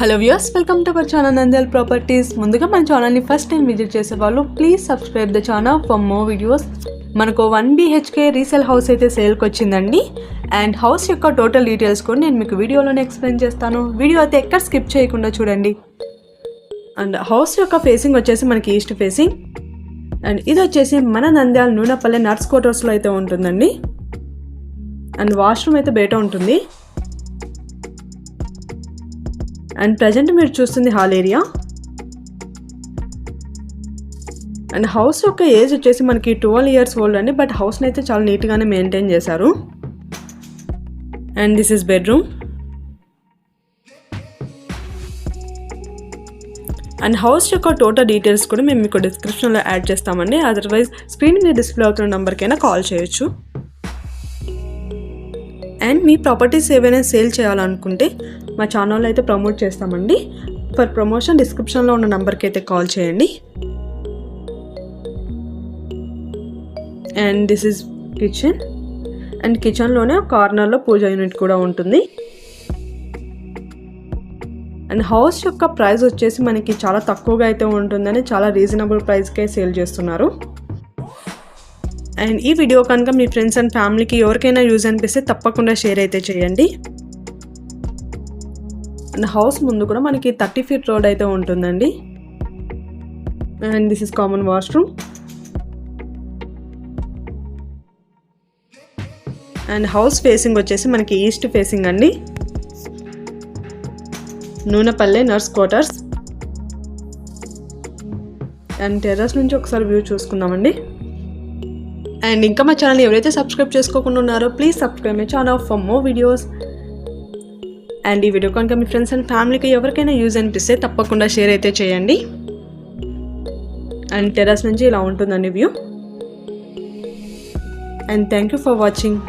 Hello views welcome to our channel Nandal properties ముందుగా మన ఛానల్ని ఫస్ట్ టైం విజిట్ చేసే వాళ్ళు please subscribe the channel for more videos మనకు వన్ బీహెచ్కే రీసేల్ హౌస్ అయితే సేల్కి వచ్చిందండి. అండ్ హౌస్ యొక్క టోటల్ డీటెయిల్స్ కూడా నేను మీకు వీడియోలోనే ఎక్స్ప్లెయిన్ చేస్తాను. వీడియో అయితే ఎక్కడ స్కిప్ చేయకుండా చూడండి. అండ్ హౌస్ యొక్క ఫేసింగ్ వచ్చేసి మనకి ఈస్ట్ ఫేసింగ్ అండ్ ఇది వచ్చేసి మన నంద్యాల నూనెపల్లె నర్స్ క్వార్టర్స్లో అయితే ఉంటుందండి. అండ్ వాష్రూమ్ అయితే బయట ఉంటుంది. అండ్ ప్రజెంట్ మీరు చూస్తుంది హాల్ ఏరియా అండ్ హౌస్ యొక్క ఏజ్ వచ్చేసి మనకి ట్వెల్వ్ ఇయర్స్ ఓల్డ్ అండి. బట్ హౌస్ని అయితే చాలా నీట్గానే మెయింటైన్ చేశారు. And this is bedroom and house యొక్క టోటల్ డీటెయిల్స్ కూడా మేము మీకు డిస్క్రిప్షన్లో యాడ్ చేస్తామండి. అదర్వైజ్ స్క్రీన్ మీద డిస్ప్లే అవుతున్న నెంబర్కైనా కాల్ చేయొచ్చు. అండ్ మీ ప్రాపర్టీస్ ఏవైనా సేల్ చేయాలనుకుంటే మా ఛానల్లో అయితే ప్రమోట్ చేస్తామండి. ఫర్ ప్రమోషన్ డిస్క్రిప్షన్లో ఉన్న నెంబర్కి అయితే కాల్ చేయండి. And this is kitchen and కిచెన్లోనే కార్నర్లో పూజ యూనిట్ కూడా ఉంటుంది. అండ్ హౌస్ యొక్క ప్రైస్ వచ్చేసి మనకి చాలా తక్కువగా అయితే ఉంటుందని చాలా రీజనబుల్ ప్రైస్కే సేల్ చేస్తున్నారు. అండ్ ఈ వీడియో కనుక మీ ఫ్రెండ్స్ అండ్ ఫ్యామిలీకి ఎవరికైనా యూజ్ అనిపిస్తే తప్పకుండా షేర్ అయితే చేయండి. అండ్ హౌస్ ముందు కూడా మనకి థర్టీ ఫీట్ రోడ్ అయితే ఉంటుందండి. And this is common washroom and house facing వచ్చేసి మనకి ఈస్ట్ ఫేసింగ్ అండి. Nunepalle nurse quarters and terrace నుంచి ఒకసారి వ్యూ చూసుకుందామండి. అండ్ ఇంకా మా ఛానల్ ఎవరైతే సబ్స్క్రైబ్ చేసుకోకుండా ఉన్నారో please subscribe my channel for more videos and ఈ వీడియో కనుక మీ ఫ్రెండ్స్ అండ్ ఫ్యామిలీకి ఎవరికైనా యూజ్ అనిపిస్తే తప్పకుండా షేర్ అయితే చేయండి. అండ్ టెరస్ నుంచి ఇలా ఉంటుందండి view and thank you for watching